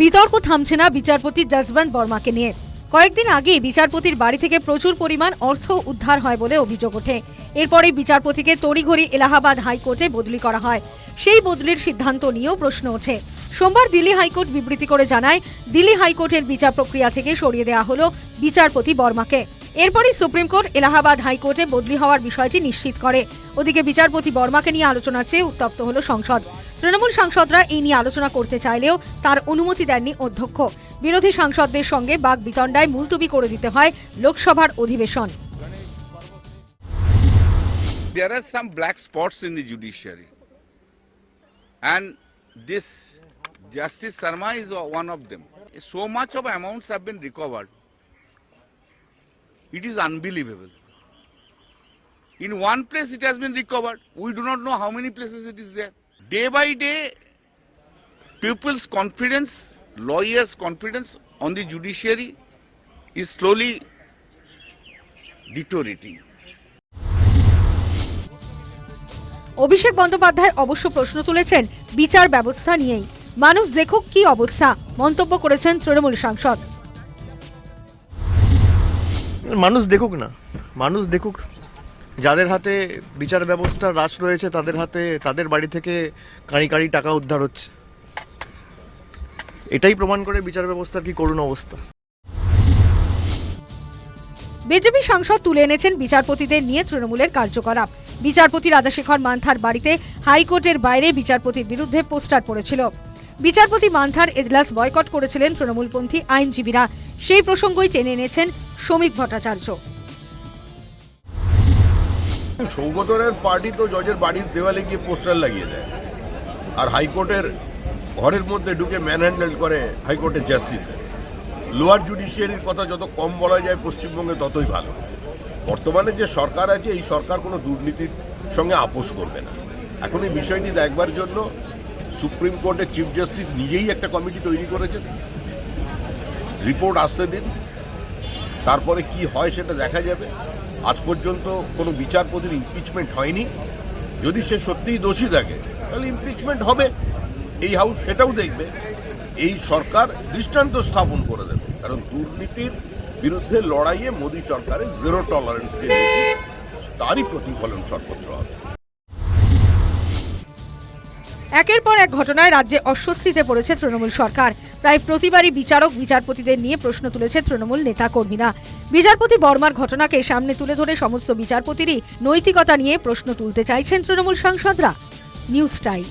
বিতর্ক থামছে না বিচারপতি যশবন্ত বর্মাকে নিয়ে। কয়েকদিন আগে বিচারপতির বাড়ি থেকে প্রচুর পরিমাণ অর্থ উদ্ধার হয় বলে অভিযোগ ওঠে। এরপরে বিচারপতিকে তড়িঘড়ি এলাহাবাদ হাইকোর্টে বদলি করা হয়। সেই বদলির সিদ্ধান্ত নিয়েও প্রশ্ন ওঠে। সোমবার দিল্লি হাইকোর্ট বিবৃতি করে জানায়, দিল্লি হাইকোর্টের বিচার প্রক্রিয়া থেকে সরিয়ে দেওয়া হল বিচারপতি বর্মাকে। এরপরই সুপ্রিম কোর্ট এলাহাবাদ হাইকোর্টে বদলি হওয়ার বিষয়টি নিশ্চিত করে ওদিকে বিচারপতি বর্মাকে নিয়ে আলোচনা চেয়ে উত্তপ্ত হল সংসদ তৃণমূল সাংসদরা এই নিয়ে আলোচনা করতে চাইলেও তার অনুমতি দেননি অধ্যক্ষ বিরোধী সাংসদদের সঙ্গে বাক বিতণ্ডায় মুলতবি করে দিতে হয় লোকসভার অধিবেশন There are some black spots in the judiciary. And this Justice Sarma is one of them. So much of amounts have been recovered. It is unbelievable in one place it has been recovered we do not know how many places it is there day by day peoples confidence lawyers confidence on the judiciary is slowly deteriorating Abhishek Bandyopadhyay অবশ্য প্রশ্ন তুলেছেন, বিচার ব্যবস্থা নিয়েই। মানুষ দেখুক কি অবস্থা, মন্তব্য করেছেন তৃণমূল সাংসদ। মানুষ দেখুক না। মানুষ দেখুক। যাদের হাতে বিচার ব্যবস্থার রাশ রয়েছে, তাদের হাতে, তাদের বাড়ি থেকে কাঁড়ি কাঁড়ি টাকা উদ্ধার হচ্ছে। এটাই প্রমাণ করে বিচার ব্যবস্থার কি করুণ অবস্থা। বিজেপি সাংসদ তুলে এনেছেন বিচারপতিদের নিয়ে তৃণমূলের কার্যকলাপ। বিচারপতি রাজাশেখর মান্থার বাড়িতে হাইকোর্টের বাইরে বিচারপতির বিরুদ্ধে পোস্টার পড়েছিল। বিচারপতি মান্থার এজলাস বয়কট করেছিলেন তৃণমূলপন্থী আইনজীবীরা। সেই প্রসঙ্গই টেনে এনেছেন শ্রমিক ভট্টাচার্য। সৌগতরের পার্টি তো জজের বাড়ির দেওয়ালে গিয়ে পোস্টার লাগিয়ে দেয়। আর হাইকোর্টের ঘরের মধ্যে ঢুকে ম্যানহ্যান্ডেল করে হাইকোর্টের জাস্টিসে। লোয়ার জুডিশিয়ারির কথা যত কম বলা যায় পশ্চিমবঙ্গে ততই ভালো। বর্তমানে যে সরকার আছে, এই সরকার কোনো দুর্নীতির সঙ্গে আপোষ করবে না। এখন এই বিষয়টি দেখবার জন্য সুপ্রিম কোর্টের চিফ জাস্টিস নিজেই একটা কমিটি তৈরি করেছেন। রিপোর্ট আসতে দিন। তারপরে কি হয় সেটা দেখা যাবে। আজ পর্যন্ত কোনো বিচারপতির ইমপিচমেন্ট হয়নি। যদি সে সত্যিই দোষী থাকে, তাহলে ইমপিচমেন্ট হবে। এই হাউস সেটাও দেখবে। এই সরকার দৃষ্টান্ত স্থাপন করে দেবে। কারণ দুর্নীতির বিরুদ্ধে লড়াইয়ে মোদী সরকারের জিরো টলারেন্স তারই প্রতিফলন সর্বত্র হবে। একের পর এক ঘটনায় রাজ্যে অস্বস্তিতে পড়েছে তৃণমূল সরকার। প্রায় প্রতিবারই বিচারক বিচারপতিদের নিয়ে প্রশ্ন তুলেছে তৃণমূল নেতা কর্মীরা বিচারপতি বর্মার ঘটনাকে সামনে তুলে ধরে সমস্ত বিচারপতিরই নৈতিকতা নিয়ে প্রশ্ন তুলতে চাইছেন তৃণমূল সাংসদরা। News time.